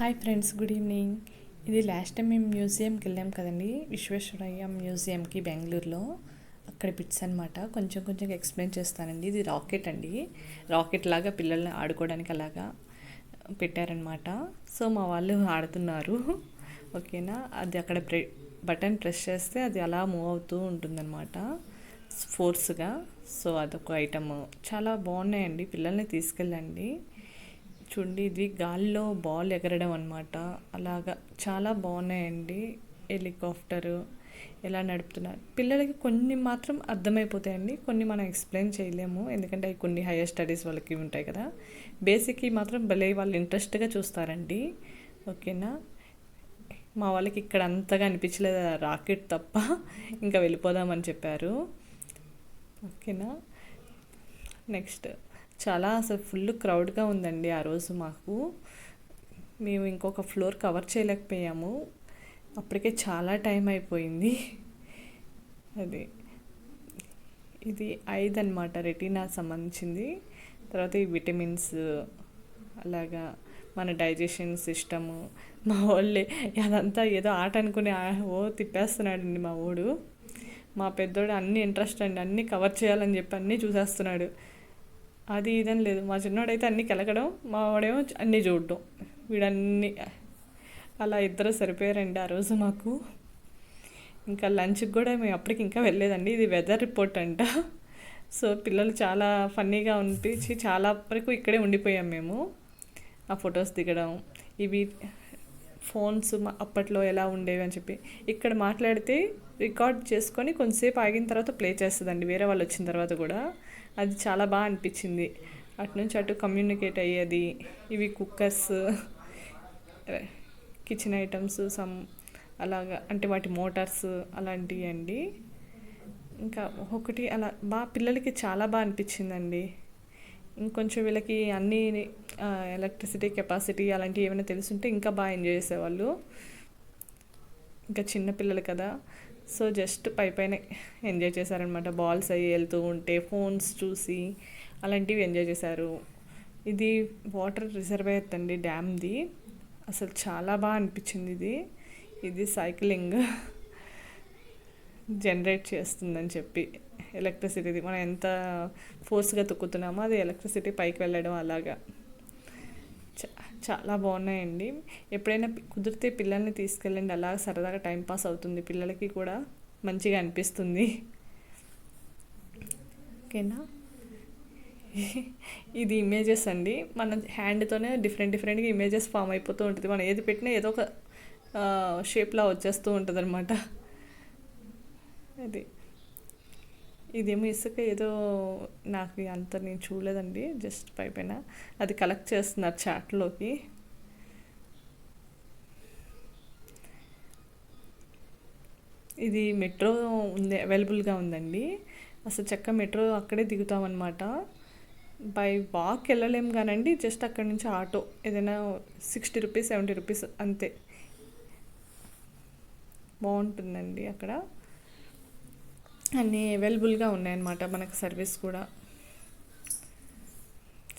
Hi friends good evening. ఇది last time మేము మ్యూజియంకి వెళ్ళాం కదండి విశ్వేశ్వరయ్య మ్యూజియంకి బెంగళూరులో. అక్కడ బిట్స్ అనమాట కొంచెం కొంచెం ఎక్స్ప్లెయిన్ చేస్తానండి. ఇది రాకెట్ అండి. రాకెట్ లాగా పిల్లల్ని ఆడుకోవడానికి అలాగా పెట్టారనమాట సో మా వాళ్ళు ఆడుతున్నారు. ఓకేనా? అది అక్కడ ప్రె బటన్ ప్రెస్ చేస్తే అది అలా మూవ్ అవుతూ ఉంటుందన్నమాట. ఫోర్స్గా. సో అదొక ఐటమ్. చాలా బాగున్నాయండి. పిల్లల్ని తీసుకెళ్ళండి. చూడండి ఇది గాల్లో బాల్ ఎగరడం అనమాట అలాగా చాలా బాగున్నాయండి హెలికాప్టరు. ఎలా నడుపుతున్నారు? పిల్లలకి కొన్ని మాత్రం అర్థమైపోతాయండి కొన్ని మనం ఎక్స్ప్లెయిన్ చేయలేము. ఎందుకంటే అవి కొన్ని హైయర్ స్టడీస్ వాళ్ళకి ఉంటాయి కదా. బేసిక్కి మాత్రం భలే వాళ్ళు ఇంట్రెస్ట్గా చూస్తారండి. ఓకేనా? మా వాళ్ళకి ఇక్కడ అంతగా అనిపించలేదు రాకెట్ తప్ప? ఇంకా వెళ్ళిపోదామని చెప్పారు. ఓకేనా? నెక్స్ట్. చాలా అసలు ఫుల్ క్రౌడ్గా ఉందండి ఆ రోజు మాకు. మేము ఇంకొక ఫ్లోర్ కవర్ చేయలేకపోయాము. అప్పటికే చాలా టైం అయిపోయింది. అది. ఇది ఐదు అనమాట రెటీనా సంబంధించింది. తర్వాత ఈ విటమిన్స్ అలాగా మన డైజెషన్ సిస్టము మా వాళ్ళే అదంతా ఏదో ఆట అనుకుని ఓ తిప్పేస్తున్నాడండి మా ఊడు మా పెద్దోడు అన్ని ఇంట్రెస్ట్ అండి అన్నీ కవర్ చేయాలని చెప్పి అన్నీ చూసేస్తున్నాడు. అది ఇదని లేదు. మా చిన్నోడైతే అన్నీ కలగడం మా వాడేమో అన్నీ చూడడం. వీడన్నీ అలా ఇద్దరు సరిపోయారండి ఆ రోజు మాకు. ఇంకా లంచ్కి కూడా మేము అప్పటికి ఇంకా వెళ్ళలేదండి. ఇది వెదర్ రిపోర్ట్ అంట. సో పిల్లలు చాలా ఫన్నీగా అనిపించి చాలా వరకు ఇక్కడే ఉండిపోయాం మేము. ఆ ఫొటోస్ దిగడం ఇవి ఫోన్స్ అప్పట్లో ఎలా ఉండేవి అని చెప్పి. ఇక్కడ మాట్లాడితే రికార్డ్ చేసుకొని కొంతసేపు ఆగిన తర్వాత ప్లే చేస్తుందండి. వేరే వాళ్ళు వచ్చిన తర్వాత కూడా. అది చాలా బాగా అనిపించింది. అటు నుంచి అటు కమ్యూనికేట్ అయ్యేది. ఇవి కుక్కర్స్ కిచెన్ ఐటమ్స్ సమ్ అలాగా అంటే వాటి మోటార్స్ అలాంటివి అండి. ఇంకా ఒకటి అలా బాగా పిల్లలకి చాలా బాగా అనిపించిందండి. ఇంకొంచెం వీళ్ళకి అన్ని ఎలక్ట్రిసిటీ కెపాసిటీ అలాంటివి ఏమైనా తెలుసుంటే ఇంకా బాగా ఎంజాయ్ చేసేవాళ్ళు. ఇంకా చిన్నపిల్లలు కదా. సో జస్ట్ పై పైన ఎంజాయ్ చేశారనమాట బాల్స్ అవి వెళ్తూ ఉంటే ఫోన్స్ చూసి అలాంటివి ఎంజాయ్ చేశారు. ఇది వాటర్ రిజర్వేర్ అండి డ్యామ్ది. అసలు చాలా బాగా అనిపించింది ఇది. ఇది సైక్లింగ్ జనరేట్ చేస్తుందని చెప్పి. ఎలక్ట్రిసిటీది మనం ఎంత ఫోర్స్గా తొక్కుతున్నామో అది ఎలక్ట్రిసిటీ పైకి వెళ్ళడం అలాగా. చాలా బాగున్నాయండి. ఎప్పుడైనా కుదిరితే పిల్లల్ని తీసుకెళ్ళండి. అలా సరదాగా టైంపాస్ అవుతుంది. పిల్లలకి కూడా మంచిగా అనిపిస్తుంది. ఓకేనా? ఇది ఇమేజెస్ అండి. మన హ్యాండ్తోనే డిఫరెంట్ డిఫరెంట్గా ఇమేజెస్ ఫామ్ అయిపోతూ ఉంటుంది. మనం ఏది పెట్టినా ఏదో ఒక షేప్లా వచ్చేస్తూ ఉంటుంది అనమాట అది. ఇదేమో ఇసుక ఏదో నాకు అంత నేను చూడలేదండి జస్ట్ పైపైన. అది కలెక్ట్ చేస్తున్నారు చాట్లోకి. ఇది మెట్రో ఉంది అవైలబుల్గా ఉందండి. అసలు చక్క మెట్రో అక్కడే దిగుతామన్నమాట. బై వాక్ వెళ్ళలేం కానండి జస్ట్ అక్కడి నుంచి ఆటో ఏదైనా సిక్స్టీ రూపీస్ సెవెంటీ రూపీస్ అంతే. బాగుంటుందండి అక్కడ. అన్నీ అవైలబుల్గా ఉన్నాయన్నమాట మనకు సర్వీస్ కూడా.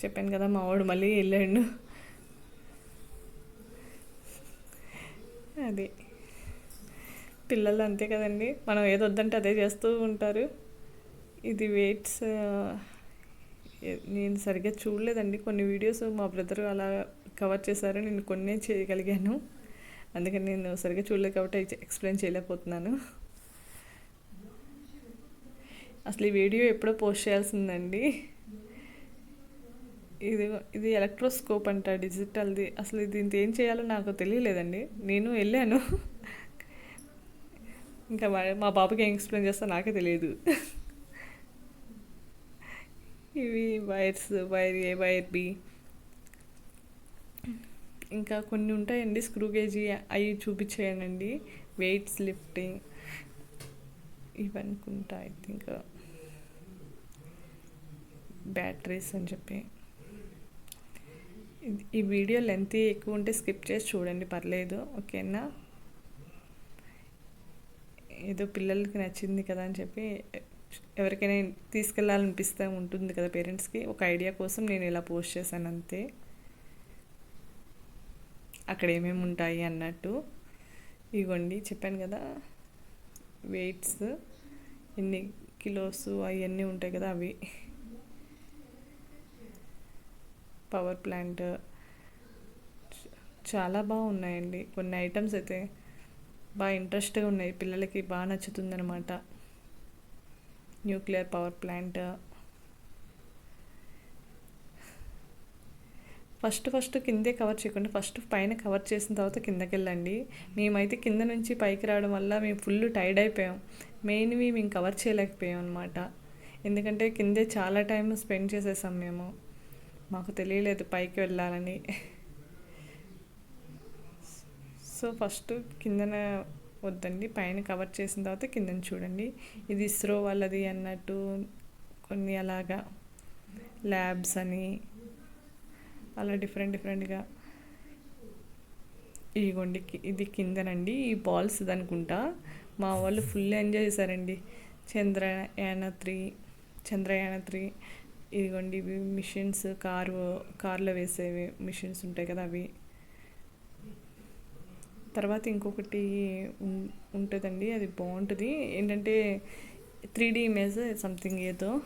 చెప్పాను కదా మా వాడు మళ్ళీ వెళ్ళాడు. అది. పిల్లలు అంతే కదండి. మనం ఏది వద్దంటే అదే చేస్తూ ఉంటారు. ఇది వెయిట్స్ నేను సరిగ్గా చూడలేదండి. కొన్ని వీడియోస్ మా బ్రదర్ అలా కవర్ చేశారు. నేను కొన్ని చేయగలిగాను. అందుకని నేను సరిగ్గా చూడలేదు కాబట్టి ఎక్స్ప్లెయిన్ చేయలేకపోతున్నాను. అసలు ఈ వీడియో ఎప్పుడో పోస్ట్ చేయాల్సిందండి. ఇది ఇది ఎలక్ట్రోస్కోప్ అంట డిజిటల్ది. అసలు దీంతో ఏం చేయాలో నాకు తెలియలేదండి. నేను వెళ్ళాను. ఇంకా మా బాబుకి ఏం ఎక్స్ప్లెయిన్ చేస్తా నాకే తెలియదు. ఇవి wires wire a wire b. ఇంకా కొన్ని ఉంటాయండి స్క్రూ గేజీ అవి చూపించేయనండి. వెయిట్స్ లిఫ్టింగ్ ఇవనుకుంటా ఐ థింక్. బ్యాటరీస్ అని చెప్పి. ఈ వీడియో లెంత్ ఎక్కువ ఉంటే స్కిప్ చేసి చూడండి పర్లేదు ఓకేనా? ఏదో పిల్లలకి నచ్చింది కదా అని చెప్పి ఎవరికైనా తీసుకెళ్ళాలనిపిస్తే ఉంటుంది కదా పేరెంట్స్కి. ఒక ఐడియా కోసం నేను ఇలా పోస్ట్ చేశాను అంతే. అక్కడ ఏమేమి ఉంటాయి అన్నట్టు. ఇవ్వండి చెప్పాను కదా వెయిట్స్ ఎన్ని కిలోస్ అవన్నీ ఉంటాయి కదా అవి. Power plant. చాలా బాగున్నాయండి. కొన్ని ఐటమ్స్ అయితే బాగా ఇంట్రెస్ట్గా ఉన్నాయి. పిల్లలకి బాగా నచ్చుతుందనమాట nuclear power plant. First first కిందే కవర్ చేయకుండా ఫస్ట్ పైన కవర్ చేసిన తర్వాత కిందకి వెళ్ళండి మేమైతే కింద నుంచి పైకి రావడం వల్ల మేము ఫుల్ టైర్డ్ అయిపోయాం. మెయిన్వి మేము కవర్ చేయలేకపోయాం అనమాట ఎందుకంటే కిందే చాలా టైం స్పెండ్ చేసేసాం మేము. మాకు తెలియలేదు పైకి వెళ్ళాలని. సో ఫస్ట్ కిందన వద్దండి పైన కవర్ చేసిన తర్వాత కిందన చూడండి. ఇది ఇస్రో వాళ్ళది అన్నట్టు కొన్ని అలాగా ల్యాబ్స్ అని అలా డిఫరెంట్ డిఫరెంట్గా. ఇదిగోండి ఇది కిందనండి ఈ బాల్స్ అనుకుంటా. మా వాళ్ళు ఫుల్ ఎంజాయ్ చేశారండి. చంద్రయాన త్రీ చంద్రయాన త్రీ ఇదిగోండి ఇవి మిషన్స్ కారు కార్లో వేసేవి మిషన్స్ ఉంటాయి కదా అవి. తర్వాత ఇంకొకటి ఉంటుందండి అది బాగుంటుంది. ఏంటంటే త్రీ డీ ఇమేజ్ సంథింగ్ ఏదో.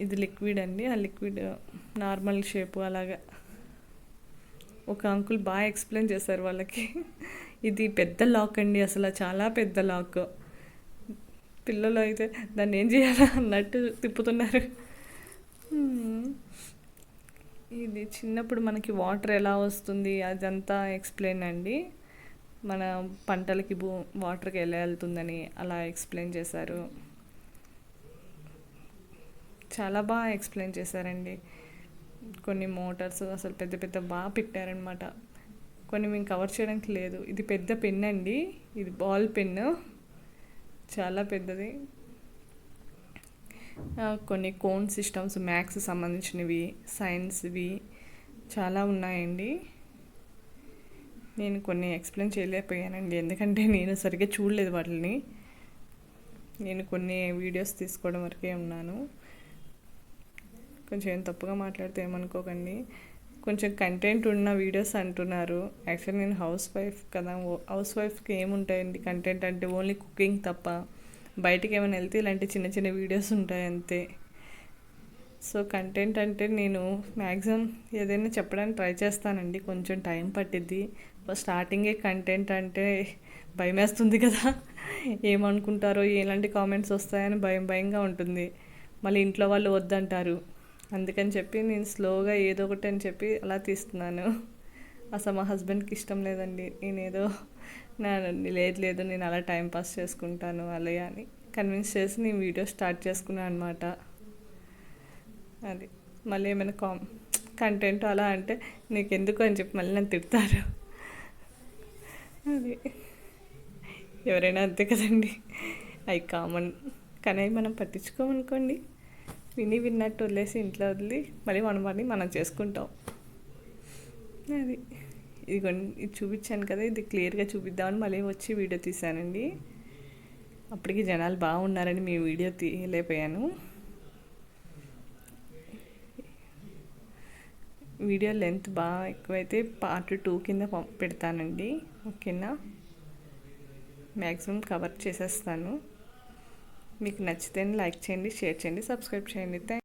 ఇది లిక్విడ్ అండి ఆ లిక్విడ్ నార్మల్ షేపు అలాగా. ఒక అంకుల్ బాగా ఎక్స్ప్లెయిన్ చేశారు వాళ్ళకి. ఇది పెద్ద లాక్ అండి అసలు చాలా పెద్ద లాక్. పిల్లలు అయితే దాన్ని ఏం చేయాలా అన్నట్టు తిప్పుతున్నారు. ఇది చిన్నప్పుడు మనకి వాటర్ ఎలా వస్తుంది అదంతా ఎక్స్ప్లెయిన్ అండి. మన పంటలకి భూ వాటర్కి ఎలా వెళ్తుందని అలా ఎక్స్ప్లెయిన్ చేశారు. చాలా బాగా ఎక్స్ప్లెయిన్ చేశారండి. కొన్ని మోటార్స్ అసలు పెద్ద పెద్ద బాగా పెట్టారనమాట కొన్ని మేము కవర్ చేయడానికి లేదు. ఇది పెద్ద పెన్ అండి ఇది బాల్ పెన్ను. చాలా పెద్దది. కొన్ని కోన్ సిస్టమ్స్ మ్యాథ్స్ సంబంధించినవి సైన్స్వి చాలా ఉన్నాయండి. నేను కొన్ని ఎక్స్ప్లెయిన్ చేయలేకపోయానండి. ఎందుకంటే నేను సరిగ్గా చూడలేదు వాటిని నేను కొన్ని వీడియోస్ తీసుకోవడం వరకే ఉన్నాను. కొంచెం తప్పుగా మాట్లాడితే ఏమనుకోకండి. కొంచెం కంటెంట్ ఉన్న వీడియోస్ అంటున్నారు. యాక్చువల్లీ నేను హౌస్ వైఫ్ కదా. హౌస్ వైఫ్కి ఏముంటాయండి? కంటెంట్ అంటే ఓన్లీ కుకింగ్ తప్ప. బయటికి ఏమైనా వెళ్తే ఇలాంటి చిన్న చిన్న వీడియోస్ ఉంటాయి అంతే. సో కంటెంట్ అంటే నేను మ్యాక్సిమం ఏదైనా చెప్పడానికి ట్రై చేస్తానండి. కొంచెం టైం పట్టిద్ది. స్టార్టింగే కంటెంట్ అంటే భయం వేస్తుంది కదా. ఏమనుకుంటారో ఎలాంటి కామెంట్స్ వస్తాయని భయం భయంగా ఉంటుంది. మళ్ళీ ఇంట్లో వాళ్ళు వద్దంటారు. అందుకని చెప్పి నేను స్లోగా ఏదో ఒకటి అని చెప్పి అలా తీస్తున్నాను. అసలు మా హస్బెండ్కి ఇష్టం లేదండి. నేను ఏదో నా లేదు లేదు నేను అలా టైం పాస్ చేసుకుంటాను అలా అని కన్విన్స్ చేసి నేను వీడియో స్టార్ట్ చేసుకున్నాను అనమాట అది. మళ్ళీ ఏమైనా కామ్ కంటెంట్ అలా అంటే నీకు ఎందుకు అని చెప్పి మళ్ళీ నన్ను తిడతారు. అది. ఎవరైనా అంతే కదండి. అవి కామన్. కానీ మనం పట్టించుకోమనుకోండి. విని విన్నట్టు వదిలేసి ఇంట్లో వదిలి మళ్ళీ మన పని మనం చేసుకుంటాం. అది. ఇది ఇది చూపించాను కదా ఇది క్లియర్గా చూపిద్దామని మళ్ళీ వచ్చి వీడియో తీశానండి. అప్పటికి జనాలు బాగున్నారని మీ వీడియో తీయలేకపోయాను. వీడియో లెంత్ బాగా ఎక్కువైతే పార్ట్ టూ కింద పెడతానండి. ఓకేనా? మ్యాక్సిమం కవర్ చేసేస్తాను. మీకు నచ్చితే లైక్ చేయండి షేర్ చేయండి సబ్స్క్రైబ్ చేయండి. థ్యాంక్